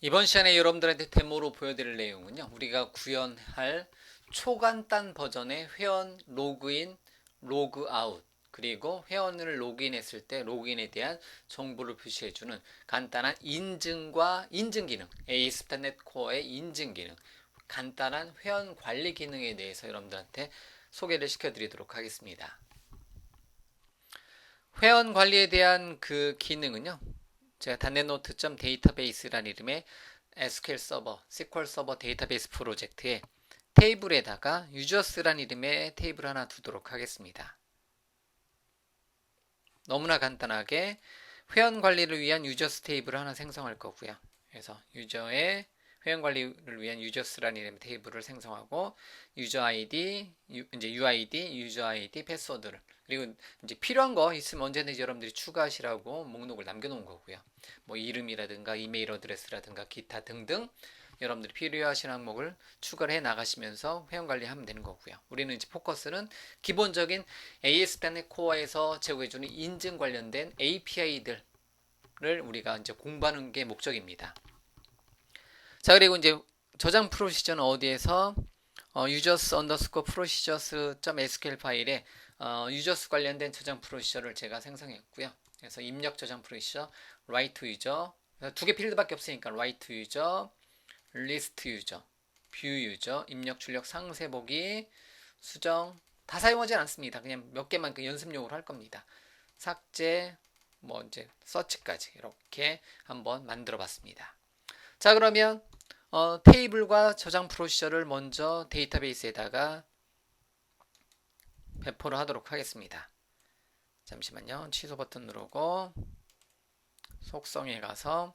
이번 시간에 여러분들한테 데모로 보여드릴 내용은요. 우리가 구현할 초간단 버전의 회원 로그인, 로그아웃 그리고 회원을 로그인했을 때 로그인에 대한 정보를 표시해주는 간단한 인증과 인증 기능, 에이스타넷 코어의 인증 기능, 간단한 회원 관리 기능에 대해서 여러분들한테 소개를 시켜드리도록 하겠습니다. 회원 관리에 대한 그 기능은요. 제가 단넷노트.데이터베이스라는 이름의 SQL 서버, SQL 서버 데이터베이스 프로젝트에 테이블에다가 유저스란 이름의 테이블 하나 두도록 하겠습니다. 너무나 간단하게 회원 관리를 위한 유저스 테이블을 하나 생성할 거고요. 그래서 유저의 회원 관리를 위한 유저스라는 이름의 테이블을 생성하고 아이디, 유, 이제 UID, 유저 아이디, 패스워드를 그리고 이제 필요한 거 있으면 언제든지 여러분들이 추가하시라고 목록을 남겨놓은 거고요. 뭐 이름이라든가 이메일 어드레스라든가 기타 등등 여러분들이 필요하신 항목을 추가를 해 나가시면서 회원 관리하면 되는 거고요. 우리는 이제 포커스는 기본적인 AS단의 코어에서 제공해주는 인증 관련된 API들을 우리가 이제 공부하는 게 목적입니다. 자 그리고 이제 저장 프로시저는 어디에서 어, users underscore procedures.sql 파일에 어, 유저스 관련된 저장 프로시저를 제가 생성했고요. 그래서 입력 저장 프로시저, write user 두개 필드밖에 없으니까 write user, list user, view user, 입력, 출력, 상세 보기, 수정 다 사용하지 않습니다. 그냥 몇 개만 그 연습용으로 할 겁니다. 삭제, 뭐 이제 서치까지 이렇게 한번 만들어 봤습니다. 자 그러면 어, 테이블과 저장 프로시저를 먼저 데이터베이스에다가 배포를 하도록 하겠습니다. 잠시만요. 취소 버튼 누르고 속성에 가서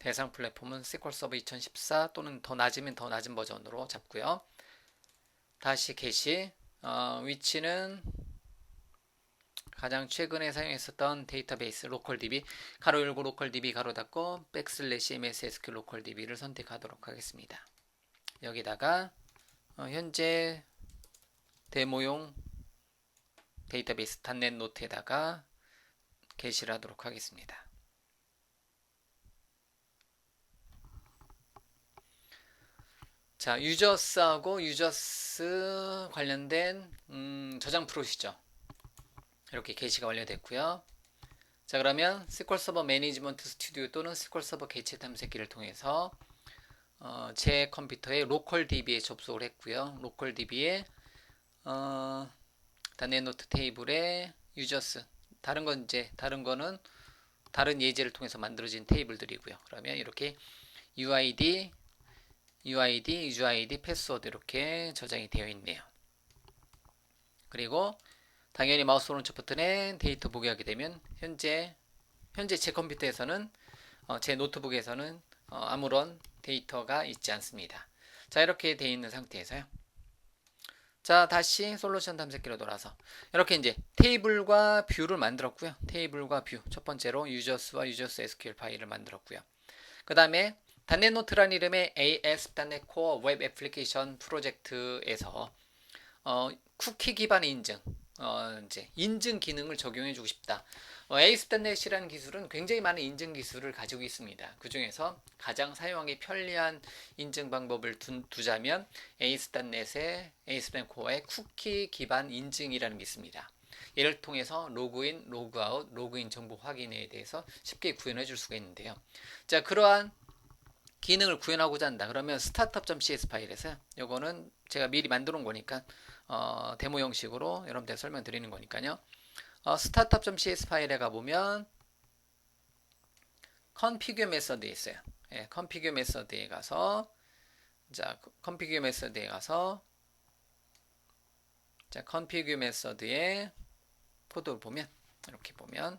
대상 플랫폼은 SQL 서버 2014 또는 더 낮으면 더 낮은 버전으로 잡고요. 다시 게시 어, 위치는 가장 최근에 사용했었던 데이터베이스 로컬DB 가로 열고 로컬DB 가로 닫고 백슬래시 MSSQ 로컬DB를 선택하도록 하겠습니다. 여기다가 어, 현재 데모용 데이터베이스 단넷 노트에다가 게시를 하도록 하겠습니다. 자, 유저스하고 유저스 관련된 음, 저장 프로시저 이렇게 게시가 완료됐고요. 자, 그러면 SQL 서버 매니지먼트 스튜디오 또는 SQL 서버 개체 탐색기를 통해서 어, 제 컴퓨터에 로컬 DB에 접속을 했고요. 로컬 DB에 어, 단넷노트 테이블에 유저스 다른 건 이제 다른 거는 다른 예제를 통해서 만들어진 테이블들이고요. 그러면 이렇게 UID, UID, UID, 패스워드 이렇게 저장이 되어 있네요. 그리고 당연히 마우스 오른쪽 버튼에 데이터 보게 하게 되면 현재 현재 제 컴퓨터에서는 어, 제 노트북에서는 어, 아무런 데이터가 있지 않습니다. 자 이렇게 되어 있는 상태에서요. 자 다시 솔루션 탐색기로 돌아서. 이렇게 이제 테이블과 뷰를 만들었고요. 테이블과 뷰. 첫 번째로 유저스와 유저스 SQL 파일을 만들었고요. 그 다음에 단넷노트란 이름의 AS.NET Core 웹 애플리케이션 프로젝트에서 어, 쿠키 기반 인증 어, 이제 인증 기능을 적용해 주고 싶다 어, ASP.NET이라는 기술은 굉장히 많은 인증 기술을 가지고 있습니다. 그 중에서 가장 사용하기 편리한 인증 방법을 두, 자면 ASP.NET의 ASP.NET Core의 쿠키 기반 인증이라는 게 있습니다. 얘를 통해서 로그인, 로그아웃, 로그인 정보 확인에 대해서 쉽게 구현해 줄 수가 있는데요. 자, 그러한 기능을 구현하고자 한다. 그러면 startup.cs 파일에서 요거는 제가 미리 만들어 놓은 거니까 어, 데모 형식으로 여러분들 설명드리는 거니까요. 어, startup.cs 파일에 가보면 configure 메서드에 있어요. 예, configure 메서드에 가서 자, configure 메서드에 가서 자, configure 메서드에 코드를 보면 이렇게 보면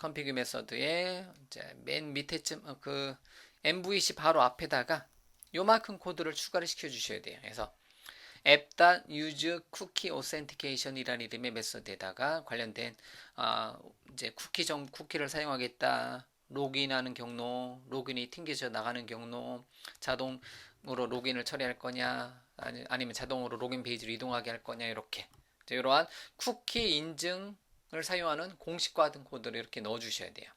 configure 메서드에 이제 맨 밑에쯤 어, 그 MVC 바로 앞에다가 요만큼 코드를 추가를 시켜 주셔야 돼요. 그래서 app.use cookie authentication이라는 이름의 메소드에다가 관련된 아, 이제 쿠키 정 쿠키를 사용하겠다. 로그인하는 경로, 로그인이 튕겨져 나가는 경로, 자동으로 로그인을 처리할 거냐, 아니, 아니면 자동으로 로그인 페이지로 이동하게 할 거냐 이렇게 이러한 쿠키 인증을 사용하는 공식화된 코드를 이렇게 넣어 주셔야 돼요.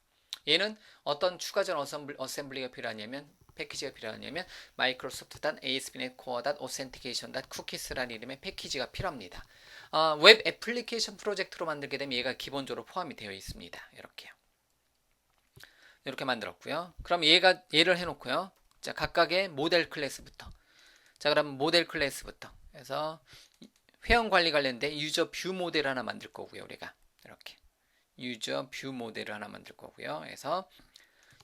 얘는 어떤 어셈블, 어셈블리가 필요하냐면 패키지가 필요하냐면 마이크로소프트 ASP.NET Core Authentication Cookies라는 이름의 패키지가 필요합니다. 어, 웹 애플리케이션 프로젝트로 만들게 되면 얘가 기본적으로 포함이 되어 있습니다. 이렇게요. 이렇게 만들었고요. 그럼 얘가 얘를 해놓고요. 자 각각의 모델 클래스부터. 자 그럼 모델 클래스부터. 그래서 회원 관리 관련된 유저 뷰 모델 하나 만들 거고요. 우리가 이렇게 유저 뷰 모델을 하나 만들 거고요. 그래서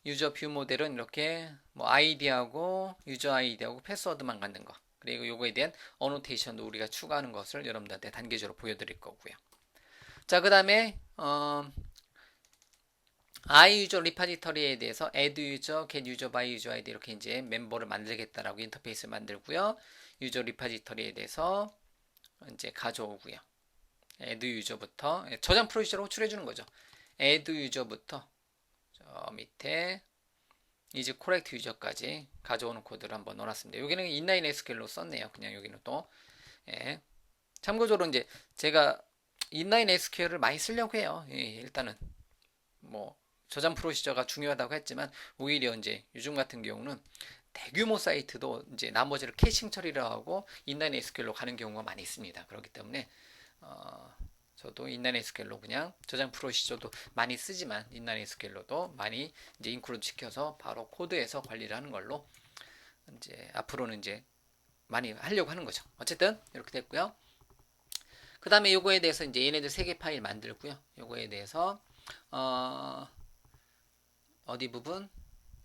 유저 뷰 모델은 이렇게 뭐 아이디하고 유저 아이디하고 패스워드만 갖는 거. 그리고 요거에 대한 어노테이션도 우리가 추가하는 것을 여러분들한테 단계적으로 보여드릴 거고요. 자, 그 다음에 어, iUser 리파지터리에 대해서 add user, get user by user ID 이렇게 이제 멤버를 만들겠다라고 인터페이스를 만들고요. 유저 리파지터리에 대해서 이제 가져오고요. add user부터 저장 프로시저로 호출해 주는 거죠. add user부터 저 밑에 이제 코렉트 유저까지 가져오는 코드를 한번 넣어놨습니다. 여기는 인라인 SQL로 썼네요. 그냥 여기는 또 예. 참고적으로 이제 제가 인라인 SQL을 많이 쓰려고 해요. 예, 일단은 뭐 저장 프로시저가 중요하다고 했지만 오히려 이제 요즘 같은 경우는 대규모 사이트도 이제 나머지를 캐싱 처리를 하고 인라인 SQL로 가는 경우가 많이 있습니다. 그렇기 때문에 어, 저도 인라인 SQL로 그냥 저장 프로시저도 많이 쓰지만 인라인 SQL로도 많이 이제 인클루드 시켜서 바로 코드에서 관리를 하는 걸로 이제 앞으로는 이제 많이 하려고 하는 거죠. 어쨌든 이렇게 됐고요. 그 다음에 요거에 대해서 이제 얘네들 세 개 파일 만들고요. 요거에 대해서 어 어디 부분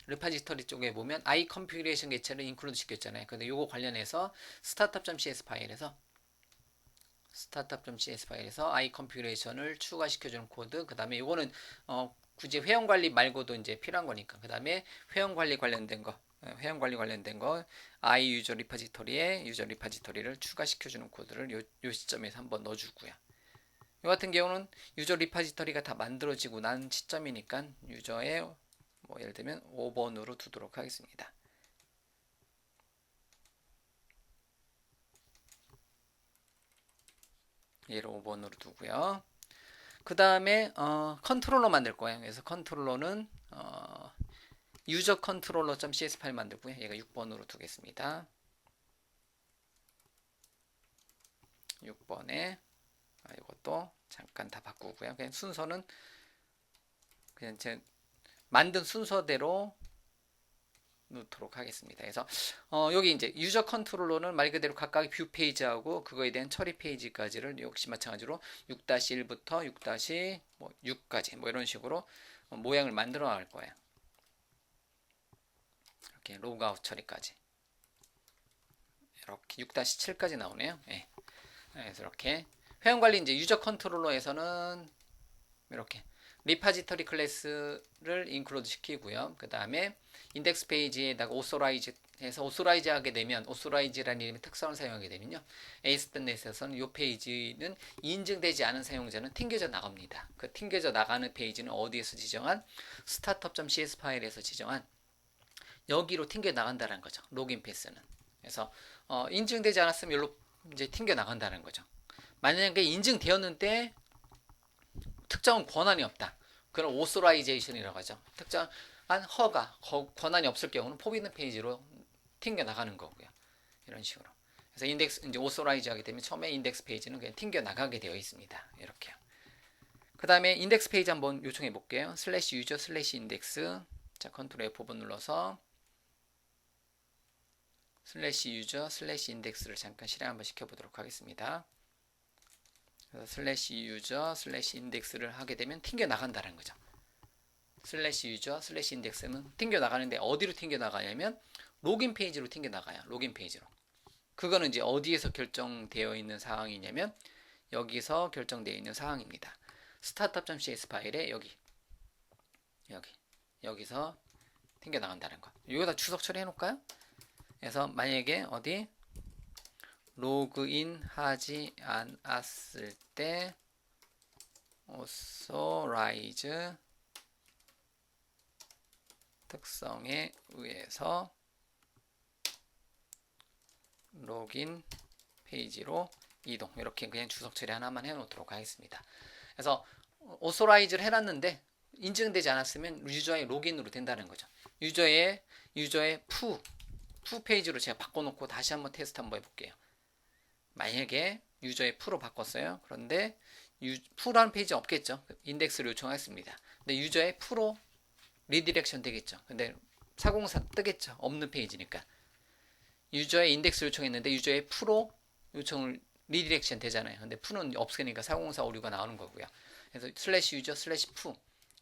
리파지터리 쪽에 보면 i 컨피그레이션 개체를 인클루드 시켰잖아요. 근데 요거 관련해서 스타트업.cs 파일에서 스타트업.cs 파일에서 i 컨피그레이션을 추가시켜주는 코드. 그 다음에 요거는 어 굳이 회원 관리 말고도 이제 필요한 거니까. 그 다음에 회원 관리 관련된 거, 어, 회원 관리 관련된 거, i 유저 리파지터리에 유저 리파지터리를 추가시켜주는 코드를 요, 요 시점에서 한번 넣어주고요. 이 같은 경우는 유저 리파지터리가 다 만들어지고 난 시점이니까 유저의 뭐 예를 들면 5번으로 두도록 하겠습니다. 얘를 5번으로 두고요. 그 다음에 어, 컨트롤러 만들 거예요. 그래서 컨트롤러는 어, 유저 컨트롤러.cs 파일 만들고요. 얘가 6번으로 두겠습니다. 6번에 아, 이것도 잠깐 다 바꾸고요. 그냥 순서는 그냥 제 만든 순서대로 놓도록 하겠습니다. 그래서 어, 여기 이제 유저 컨트롤러는 말 그대로 각각의 뷰 페이지하고 그거에 대한 처리 페이지까지를 역시 마찬가지로 6-1부터 6-6까지 뭐 이런 식으로 어, 모양을 만들어 나갈 거예요. 이렇게 로그아웃 처리까지 이렇게 6-7까지 나오네요. 네. 그래서 이렇게 회원관리 이제 유저 컨트롤러에서는 이렇게 리파지터리 클래스를 인클루드 시키고요. 그 다음에 인덱스 페이지에다가 오소라이즈 해서 오소라이즈 하게 되면 오소라이즈라는 이름의 특성을 사용하게 되면요. 에이스넷에서는 이 페이지는 인증되지 않은 사용자는 튕겨져 나갑니다. 그 튕겨져 나가는 페이지는 어디에서 지정한 스타트업.cs 파일에서 지정한 여기로 튕겨 나간다는 거죠. 로그인 패스는. 그래서 어, 인증되지 않았으면 여기로 이제 튕겨 나간다는 거죠. 만약에 인증되었는데 특정한 권한이 없다. 그런 오소라이제이션이라고 하죠. 특정한 허가, 권한이 없을 경우는 포비는 페이지로 튕겨 나가는 거고요. 이런 식으로. 그래서 인덱스 이제 오소라이즈 하게 되면 처음에 인덱스 페이지는 그냥 튕겨 나가게 되어 있습니다. 이렇게요. 그 다음에 인덱스 페이지 한번 요청해 볼게요. 슬래시 유저 슬래시 인덱스 자 컨트롤 F5번 눌러서 슬래시 유저 슬래시 인덱스를 잠깐 실행 한번 시켜보도록 하겠습니다. 슬래시 유저 슬래시 인덱스를 하게 되면 튕겨 나간다는 거죠. 슬래시 유저 슬래시 인덱스는 튕겨 나가는데 어디로 튕겨 나가냐면 로긴 페이지로 튕겨 나가요. 로긴 페이지로. 그거는 이제 어디에서 결정되어 있는 사항이냐면 여기서 결정되어 있는 사항입니다. 스타트업.cs 파일에 여기 여기 여기서 튕겨 나간다는 거. 이거 다 주석 처리해 놓을까요? 그래서 만약에 어디 로그인 하지 않았을 때 authorize 특성에 의해서 로긴 페이지로 이동 이렇게 그냥 주석 처리 하나만 해 놓도록 하겠습니다. 그래서 authorize를 해놨는데 인증되지 않았으면 유저의 로그인으로 된다는 거죠. 유저의 유저의 푸, 푸 페이지로 제가 바꿔놓고 다시 한번 테스트 한번 해볼게요. 만약에 유저의 푸로 바꿨어요. 그런데 유, 푸라는 페이지 없겠죠. 인덱스를 요청했습니다. 근데 유저의 푸로 리디렉션 되겠죠. 근데 404 뜨겠죠. 없는 페이지니까. 유저의 인덱스 요청했는데 유저의 푸로 요청을 리디렉션 되잖아요. 근데 푸는 없으니까 404 오류가 나오는 거고요. 그래서 슬래시 유저 슬래시 푸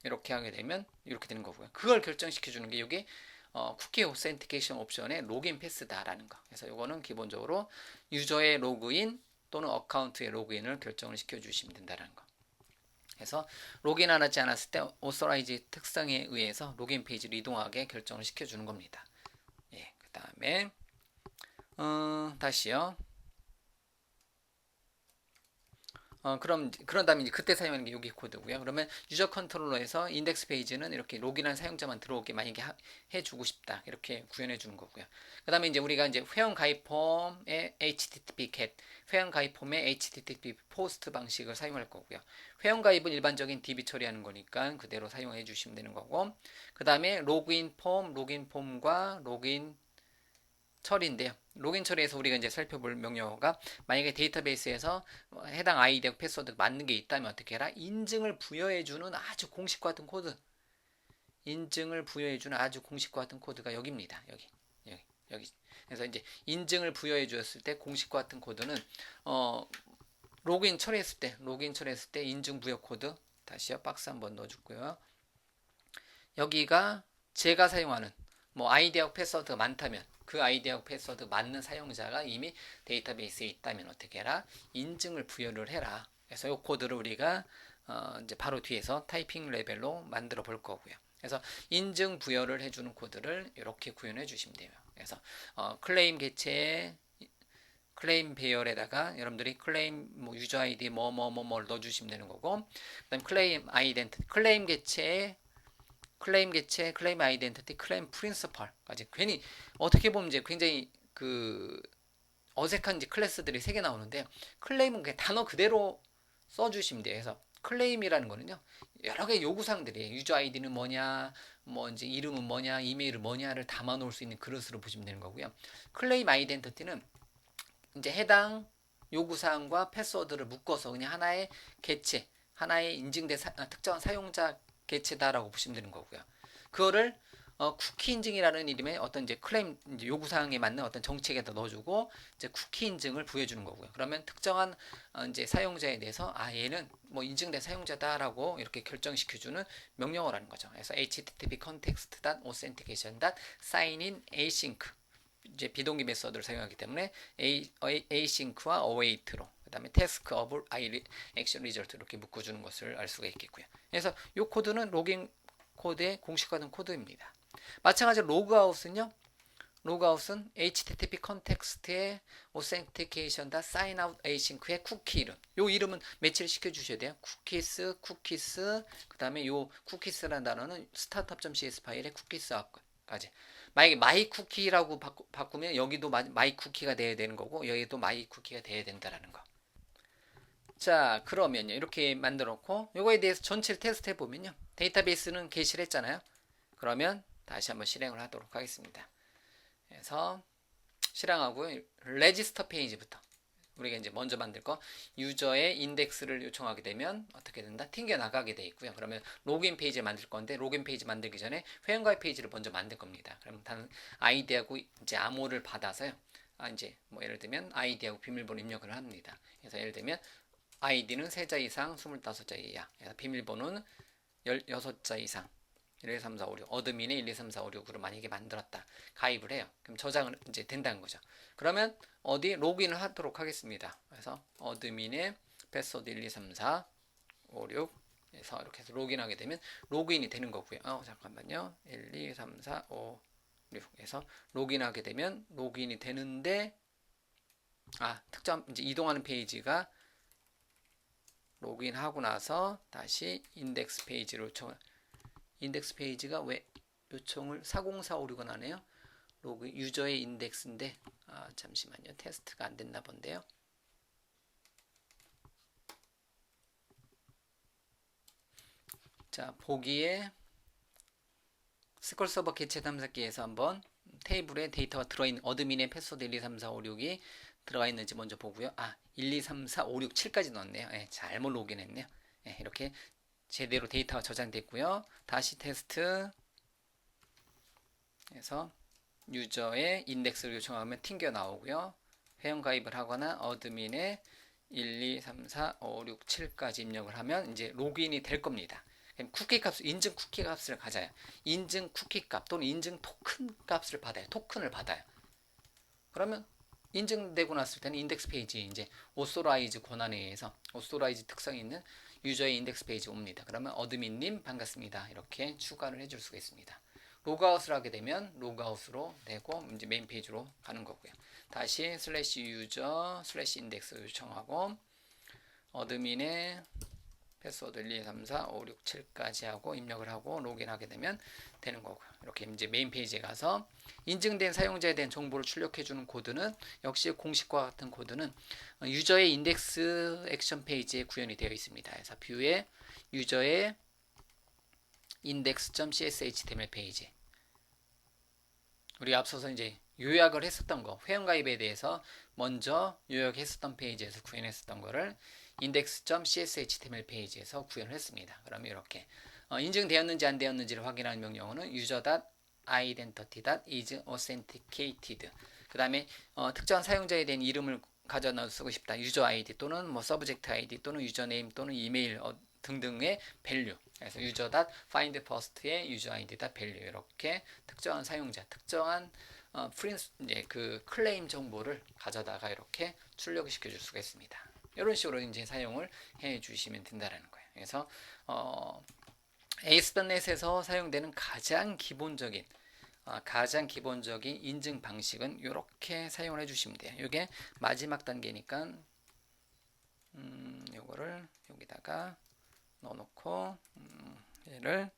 이렇게 하게 되면 이렇게 되는 거고요. 그걸 결정시켜 주는 게 여기 어, 쿠키 오센티케이션 옵션의 로그인 패스다라는 거. 그래서 이거는 기본적으로 유저의 로그인 또는 어카운트의 로그인을 결정을 시켜 주시면 된다는 거. 그래서 로그인 안 하지 않았을 때 오서라이즈 특성에 의해서 로그인 페이지를 이동하게 결정을 시켜 주는 겁니다. 예, 그 다음에 어, 다시요. 어, 그럼 그런 다음에 이제 그때 사용하는 게 여기 코드고요. 그러면 유저 컨트롤러에서 인덱스 페이지는 이렇게 로그인한 사용자만 들어오게 만약에 하, 해주고 싶다 이렇게 구현해 주는 거고요. 그다음에 이제 우리가 이제 회원 가입 폼의 HTTP 겟, 회원 가입 폼의 HTTP 포스트 방식을 사용할 거고요. 회원 가입은 일반적인 DB 처리하는 거니까 그대로 사용해 주시면 되는 거고. 그다음에 로그인 폼, 로그인 폼과 로그인 처리인데요. 로그인 처리에서 우리가 이제 살펴볼 명령어가 만약에 데이터베이스에서 해당 아이디어 패스워드 맞는 게 있다면 어떻게 해라? 인증을 부여해주는 아주 공식과 같은 코드. 인증을 부여해주는 아주 공식과 같은 코드가 여기입니다. 여기, 여기, 여기. 그래서 이제 인증을 부여해 주었을 때 공식과 같은 코드는 어 로그인 처리했을 때, 로그인 처리했을 때 인증 부여 코드 다시요 박스 한번 넣어주고요. 여기가 제가 사용하는 뭐 아이디어 패스워드가 많다면 그 아이디어 패스워드 맞는 사용자가 이미 데이터베이스에 있다면 어떻게 해라? 인증을 부여를 해라. 그래서 이 코드를 우리가 어 이제 바로 뒤에서 타이핑 레벨로 만들어 볼 거고요. 그래서 인증 부여를 해주는 코드를 이렇게 구현해 주시면 돼요. 그래서 어 클레임 개체에 클레임 배열에다가 여러분들이 클레임 뭐 유저 아이디 뭐 뭐뭐뭐 넣어주시면 되는 거고 그다음 클레임 아이덴티 클레임 개체에 클레임 개체, 클레임 아이덴티티, 클레임 프린서펄까지 괜히 어떻게 보면 이제 굉장히 그 어색한 이제 클래스들이 세 개 나오는데 클레임은 그냥 단어 그대로 써주시면 돼요. 그래서 클레임이라는 거는요 여러 개 요구사항들이에요. 유저 아이디는 뭐냐, 뭐 이제 이름은 뭐냐, 이메일은 뭐냐를 담아 놓을 수 있는 그릇으로 보시면 되는 거고요. 클레임 아이덴티티는 이제 해당 요구사항과 패스워드를 묶어서 그냥 하나의 개체, 하나의 인증된 사, 아, 특정한 사용자 개체다라고 보시면 되는 거고요. 그거를 어, 쿠키 인증이라는 이름의 어떤 이제 클레임 이제 요구 사항에 맞는 어떤 정책에다 넣어주고 이제 쿠키 인증을 부여주는 거고요. 그러면 특정한 어, 이제 사용자에 대해서 아 얘는 뭐 인증된 사용자다라고 이렇게 결정시켜주는 명령어라는 거죠. 그래서 http context authentication sign in async 이제 비동기 메서드를 사용하기 때문에 async와 await로 그 다음에 task of action result 이렇게 묶어주는 것을 알 수가 있겠고요. 그래서 이 코드는 로깅 코드의 공식화된 코드입니다. 마찬가지로 로그아웃은요. 로그아웃은 HTTP 컨텍스트의 authentication sign out async의 쿠키 이름. 요 이름은 매치를 시켜 주셔야 돼요. 쿠키스, 쿠키스. 그 다음에 요 쿠키스라는 단어는 startup.cs 파일의 쿠키스까지. 만약에 마이 쿠키라고 바꾸, 면 여기도 마이 쿠키가 돼야 되는 거고 여기도 마이 쿠키가 돼야 된다라는 거. 자 그러면요 이렇게 만들어 놓고 요거에 대해서 전체를 테스트 해보면요 데이터베이스는 게시를 했잖아요 그러면 다시 한번 실행을 하도록 하겠습니다 그래서 실행하고 레지스터 페이지부터 우리가 이제 먼저 만들 거 유저의 인덱스를 요청하게 되면 어떻게 된다? 튕겨 나가게 돼 있고요. 그러면 로그인 페이지를 만들 건데 로그인 페이지 만들기 전에 회원가입 페이지를 먼저 만들 겁니다. 그럼 단 아이디하고 이제 암호를 받아서요. 아 이제 뭐 예를 들면 아이디하고 비밀번호 입력을 합니다. 그래서 예를 들면 아이디는 3자 이상 25자 이하. 비밀번호는 16자 이상. 1, 2, 3, 4, 5, 6 어드민의 1, 2, 3, 4, 5, 6으로 만약에 만들었다. 가입을 해요. 그럼 저장을 이제 된다는 거죠. 그러면 어디 로그인을 하도록 하겠습니다. 그래서 어드민의 패스워드 1, 2, 3, 4, 5, 6 해서 이렇게 해서 로그인하게 되면 로그인이 되는 거고요. 어 잠깐만요. 1, 2, 3, 4, 5, 6 해서 로그인하게 되면 로그인이 되는데 아 특정 이제 이동하는 페이지가 로그인하고 나서 다시 인덱스 페이지를 요청 인덱스 페이지가 왜 요청을 40456은 하네요. 로그 유저의 인덱스인데 아, 잠시만요. 테스트가 안 됐나 본데요. 자, 보기에 스컬 서버 개체 탐색기에서 한번 테이블에 데이터가 들어있는 어드민의 패스워드 1, 2, 3, 4, 5, 6이 들어가 있는지 먼저 보고요. 아, 1, 2, 3, 4, 5, 6, 7까지 넣었네요. 예, 잘못 로그인했네요. 예, 이렇게 제대로 데이터가 저장됐고요. 다시 테스트 해서 유저의 인덱스를 요청하면 튕겨 나오고요. 회원 가입을 하거나 어드민의 1, 2, 3, 4, 5, 6, 7까지 입력을 하면 이제 로그인이 될 겁니다. 쿠키 값, 인증 쿠키 값을 가져요. 인증 쿠키 값 또는 인증 토큰 값을 받아요. 토큰을 받아요. 그러면 인증되고 났을 때는 인덱스 페이지 이제 오소라이즈 권한에 의해서 오소라이즈 특성이 있는 유저의 인덱스 페이지 옵니다. 그러면 어드민님 반갑습니다. 이렇게 추가를 해줄 수가 있습니다. 로그아웃을 하게 되면 로그아웃으로 되고 이제 메인 페이지로 가는 거고요. 다시 슬래시 유저 슬래시 인덱스 요청하고 어드민의 패스워드 1, 2, 3, 4, 5, 6, 7까지 하고 입력을 하고 로그인하게 되면 되는 거고요. 이렇게 이제 메인 페이지에 가서 인증된 사용자에 대한 정보를 출력해 주는 코드는 역시 공식과 같은 코드는 유저의 인덱스 액션 페이지에 구현이 되어 있습니다. 그래서 뷰에 유저의 index.cshTML 페이지 우리 앞서서 이제 요약을 했었던 거 회원가입에 대해서 먼저 요약했었던 페이지에서 구현했었던 거를 index.cshTML 페이지에서 구현을 했습니다. 그러면 이렇게 어, 인증되었는지 안 되었는지를 확인하는 명령어는 user.identity.is authenticated 그 다음에 어, 특정한 사용자에 대한 이름을 가져 넣어 쓰고 싶다. 유저 아이디 또는 뭐 서브젝트 아이디 또는 유저네임 또는 이메일 어, 등등의 밸류 그래서 user.find first의 유저 아이디 밸류 이렇게 특정한 사용자 특정한 어, 프린스 이제 그 클레임 정보를 가져다가 이렇게 출력을 시켜줄 수가 있습니다. 이런 식으로 이제 사용을 해 주시면 된다라는 거예요. 그래서 어, ASP.NET에서 사용되는 가장 기본적인 어, 가장 기본적인 인증 방식은 이렇게 사용을 해주시면 돼요. 이게 마지막 단계니까 음, 요거를 여기다가 넣어놓고 음, 얘를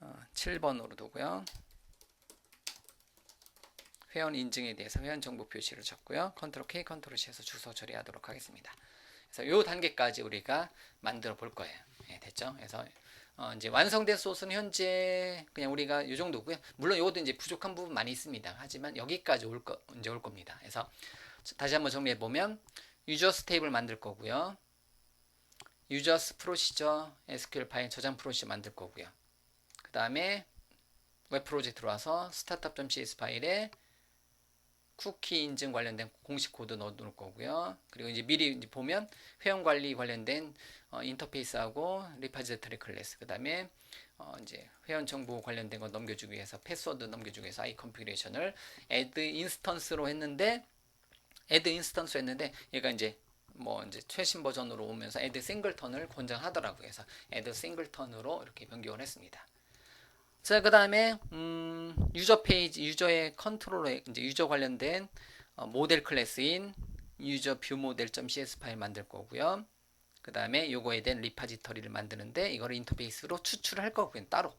어, 7번으로 두고요. 회원 인증에 대해서 회원 정보 표시를 적고요. 컨트롤 K, 컨트롤 C에서 주소 처리하도록 하겠습니다. 그래서 요 단계까지 우리가 만들어 볼 거예요. 예, 됐죠? 그래서 어, 이제 완성된 소스는 현재 그냥 우리가 이 정도고요. 물론 이것도 이제 부족한 부분 많이 있습니다. 하지만 여기까지 올 거, 이제 올 겁니다. 그래서 다시 한번 정리해 보면 유저스 테이블 만들 거고요. 유저스 프로시저 SQL 파일 저장 프로시저 만들 거고요. 그 다음에 웹 프로젝트 들어와서 startup.cs 파일에 쿠키 인증 관련된 공식 코드 넣어놓을 거고요. 그리고 이제 미리 이제 보면 회원 관리 관련된 어, 인터페이스하고 리파지터리 클래스, 그 다음에 어, 이제 회원 정보 관련된 거 넘겨주기 위해서 패스워드 넘겨주기 위해서 아이 컨피그레이션을 add 인스턴스로 했는데 add 인스턴스로 했는데 얘가 이제 뭐 이제 최신 버전으로 오면서 add 싱글턴을 권장하더라고요. 그래서 add 싱글턴으로 이렇게 변경을 했습니다. 자, 그 다음에, 음, 유저 페이지, 유저의 컨트롤에, 이제 유저 관련된 어, 모델 클래스인 유저 뷰 모델.cs 파일 만들 거고요. 그 다음에 요거에 대한 리파지터리를 만드는데 이거를 인터페이스로 추출을 할 거고요. 따로.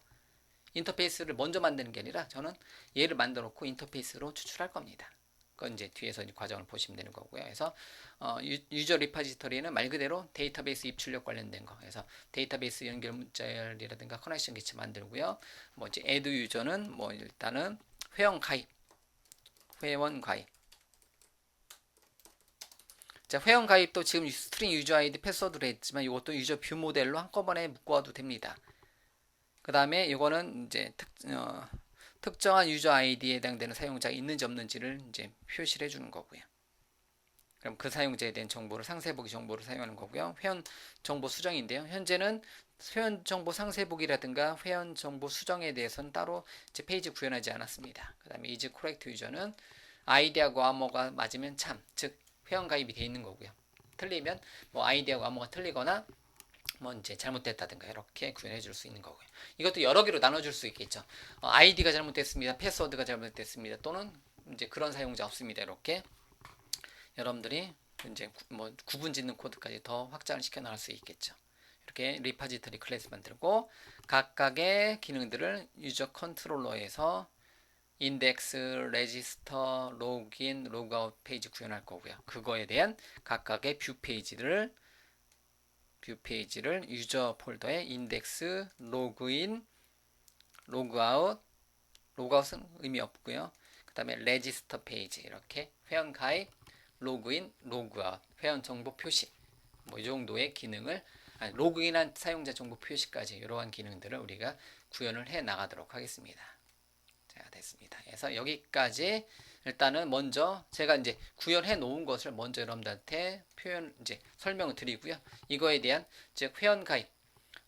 인터페이스를 먼저 만드는 게 아니라 저는 얘를 만들어 놓고 인터페이스로 추출할 겁니다. 그건 이제 뒤에서 이제 과정을 보시면 되는 거고요. 그래서 어, 유 저 리파지터리는 말 그대로 데이터베이스 입출력 관련된 거. 그래서 데이터베이스 연결 문자열이라든가 커넥션 기체 만들고요. 뭐 이제 애드 유저는 뭐 일단은 회원 가입, 회원 가입. 자, 회원 가입도 지금 스트링 유저 아이디 패스워드로 했지만 이것도 유저 뷰 모델로 한꺼번에 묶어와도 됩니다. 그 다음에 이거는 이제 특, 어, 특정한 유저 아이디에 해당되는 사용자가 있는지 없는지를 이제 표시를 해주는 거고요. 그럼 그 사용자에 대한 정보를 상세 보기 정보를 사용하는 거고요. 회원 정보 수정인데요. 현재는 회원 정보 상세 보기라든가 회원 정보 수정에 대해서는 따로 제 페이지 구현하지 않았습니다. 그 다음에 이제 코렉트 유저는 아이디하고 암호가 맞으면 참, 즉 회원 가입이 되어 있는 거고요. 틀리면 뭐 아이디하고 암호가 틀리거나 뭐 이제 잘못됐다든가 이렇게 구현해 줄 수 있는 거고요. 이것도 여러 개로 나눠 줄 수 있겠죠. 어, 아이디가 잘못됐습니다. 패스워드가 잘못됐습니다. 또는 이제 그런 사용자 없습니다. 이렇게 여러분들이 이제 구, 뭐 구분 짓는 코드까지 더 확장을 시켜 나갈 수 있겠죠. 이렇게 리파지터리 클래스 만들고 각각의 기능들을 유저 컨트롤러에서 인덱스, 레지스터, 로그인, 로그아웃 페이지 구현할 거고요. 그거에 대한 각각의 뷰 페이지를 뷰 페이지를 유저 폴더에 인덱스, 로그인, 로그아웃, 로그아웃은 의미 없고요. 그 다음에 레지스터 페이지 이렇게 회원 가입, 로그인, 로그아웃, 회원 정보 표시 뭐 이 정도의 기능을 아니, 로그인한 사용자 정보 표시까지 이러한 기능들을 우리가 구현을 해 나가도록 하겠습니다. 자 됐습니다. 그래서 여기까지 일단은 먼저 제가 이제 구현해 놓은 것을 먼저 여러분들한테 표현 이제 설명을 드리고요. 이거에 대한 즉 회원 가입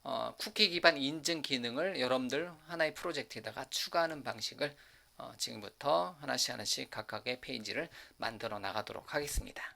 어, 쿠키 기반 인증 기능을 여러분들 하나의 프로젝트에다가 추가하는 방식을 어, 지금부터 하나씩 하나씩 각각의 페이지를 만들어 나가도록 하겠습니다.